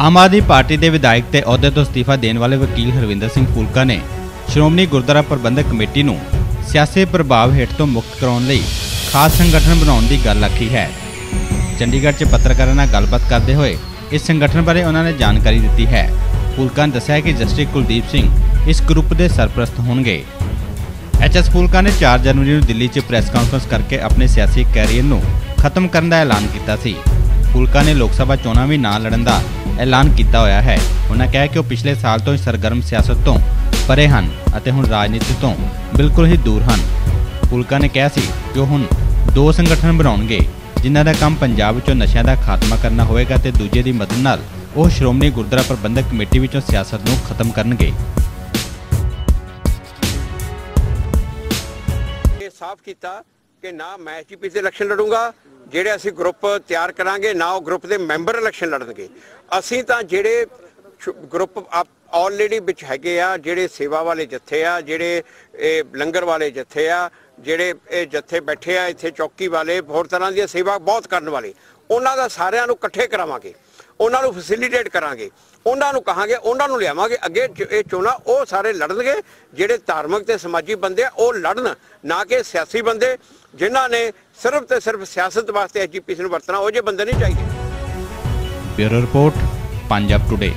Aam Aadmi party ਦੇ ਵਿਧਾਇਕ ਤੇ ਅਹੁਦੇ ਤੋਂ ਅਸਤੀਫਾ ਦੇਣ ਵਾਲੇ ਵਕੀਲ ਹਰਵਿੰਦਰ ਸਿੰਘ ਫੂਲਕਾ ਨੇ ਸ਼੍ਰੋਮਣੀ ਗੁਰਦੁਆਰਾ ਪ੍ਰਬੰਧਕ ਕਮੇਟੀ ਨੂੰ ਸਿਆਸੀ ਪ੍ਰਭਾਵ ਹੇਠ ਤੋਂ ਮੁਕਤ ਕਰਾਉਣ ਲਈ ਖਾਸ ਸੰਗਠਨ ਬਣਾਉਣ ਦੀ ਗੱਲ ਆਖੀ ਹੈ। ਚੰਡੀਗੜ੍ਹ 'ਚ ਪੱਤਰਕਾਰਾਂ ਨਾਲ ਗੱਲਬਾਤ ਕਰਦੇ ਹੋਏ ਇਸ ਸੰਗਠਨ ਬਾਰੇ ਉਹਨਾਂ ਨੇ ਜਾਣਕਾਰੀ ਦਿੱਤੀ ਹੈ। ਫੂਲਕਾ ਨੇ ਦੱਸਿਆ ਕਿ ਜਸਟਿਸ ਕੁਲਦੀਪ ਸਿੰਘ ਇਸ ਗਰੁੱਪ ਦੇ ਸਰਪ੍ਰਸਤ ਹੋਣਗੇ। ਐਚਐਸ ਫੂਲਕਾ ਨੇ 4 ਜਨਵਰੀ ਨੂੰ ਦਿੱਲੀ 'ਚ ਪ੍ਰੈਸ ਕਾਨਫਰੰਸ ਕਰਕੇ ਆਪਣੇ ਸਿਆਸੀ ਕੈਰੀਅਰ ਨੂੰ ਖਤਮ ਕਰਨ ਦਾ ਐਲਾਨ ਕੀਤਾ ਸੀ। ਫੂਲਕਾ ਨੇ ਲੋਕ ਸਭਾ ਚੋਣਾਂ ਵੀ ਨਾ ਲੜਨ ਦਾ ਐਲਾਨ ਕੀਤਾ ਹੋਇਆ ਹੈ। ਉਹਨਾਂ ਕਿਹਾ ਕਿ ਉਹ ਪਿਛਲੇ ਸਾਲ ਤੋਂ ਸਰਗਰਮ ਸਿਆਸਤ ਤੋਂ ਪਰੇ ਹਨ ਅਤੇ ਹੁਣ ਰਾਜਨੀਤੀ ਤੋਂ ਬਿਲਕੁਲ ਹੀ ਦੂਰ ਹਨ। ਫੂਲਕਾ ਨੇ ਕਿਹਾ ਸੀ ਕਿ ਉਹ ਹੁਣ ਦੋ ਸੰਗਠਨ ਬਣਾਉਣਗੇ, ਜਿਨ੍ਹਾਂ ਦਾ ਕੰਮ ਪੰਜਾਬ ਵਿੱਚੋਂ ਨਸ਼ਿਆਂ ਦਾ ਖਾਤਮਾ ਕਰਨਾ ਹੋਵੇਗਾ ਤੇ ਦੂਜੇ ਦੀ ਮਦਦ ਨਾਲ ਉਹ ਸ਼੍ਰੋਮਣੀ ਗੁਰਦੁਆਰਾ ਪ੍ਰਬੰਧਕ ਕਮੇਟੀ ਵਿੱਚੋਂ ਸਿਆਸਤ ਨੂੰ ਖਤਮ ਕਰਨਗੇ। ਇਹ ਸਾਫ਼ ਕੀਤਾ ਕਿ ਨਾ ਮੈਂ ਐਸਜੀਪੀ ਦੇ ਇਲੈਕਸ਼ਨ ਲੜੂੰਗਾ, ਜਿਹੜੇ ਅਸੀਂ ਗਰੁੱਪ ਤਿਆਰ ਕਰਾਂਗੇ, ਨਾ ਉਹ ਗਰੁੱਪ ਦੇ ਮੈਂਬਰ ਇਲੈਕਸ਼ਨ ਲੜਨਗੇ। ਅਸੀਂ ਤਾਂ ਜਿਹੜੇ ਛੁ- ਗਰੁੱਪ ਆਲਰੇਡੀ ਵਿੱਚ ਹੈਗੇ ਆ, ਜਿਹੜੇ ਸੇਵਾ ਵਾਲੇ ਜੱਥੇ ਆ, ਜਿਹੜੇ ਇਹ ਲੰਗਰ ਵਾਲੇ ਜੱਥੇ ਆ, ਜਿਹੜੇ ਇਹ ਜੱਥੇ ਬੈਠੇ ਆ, ਇੱਥੇ ਚੌਕੀ ਵਾਲੇ, ਹੋਰ ਤਰ੍ਹਾਂ ਦੀਆਂ ਸੇਵਾ ਬਹੁਤ ਕਰਨ ਵਾਲੇ, ਉਹਨਾਂ ਦਾ ਸਾਰਿਆਂ ਨੂੰ ਇਕੱਠੇ ਕਰਾਵਾਂਗੇ। ਉਹਨਾਂ ਨੂੰ ਫੈਸਿਲਿਟੇਟ ਕਰਾਂਗੇ। ਉਹਨਾਂ ਨੂੰ ਕਹਾਂਗੇ, ਉਹਨਾਂ ਨੂੰ ਲਿਆਵਾਂਗੇ। ਅੱਗੇ ਇਹ ਚੋਣਾਂ ਉਹ ਸਾਰੇ ਲੜਨਗੇ, ਜਿਹੜੇ ਧਾਰਮਿਕ ਤੇ ਸਮਾਜੀ ਬੰਦੇ ਆ, ਉਹ ਲੜਨ, ਨਾ ਕਿ ਸਿਆਸੀ ਬੰਦੇ, ਜਿਨ੍ਹਾਂ ਨੇ ਸਿਰਫ ਤੇ ਸਿਰਫ ਸਿਆਸਤ ਵਾਸਤੇ ਐਜੀਪੀਸੀ ਨੂੰ ਵਰਤਣਾ, ਉਹ ਜੇ ਬੰਦੇ ਨਹੀਂ ਚਾਹੀਦੇ। Bureau report, Punjab today.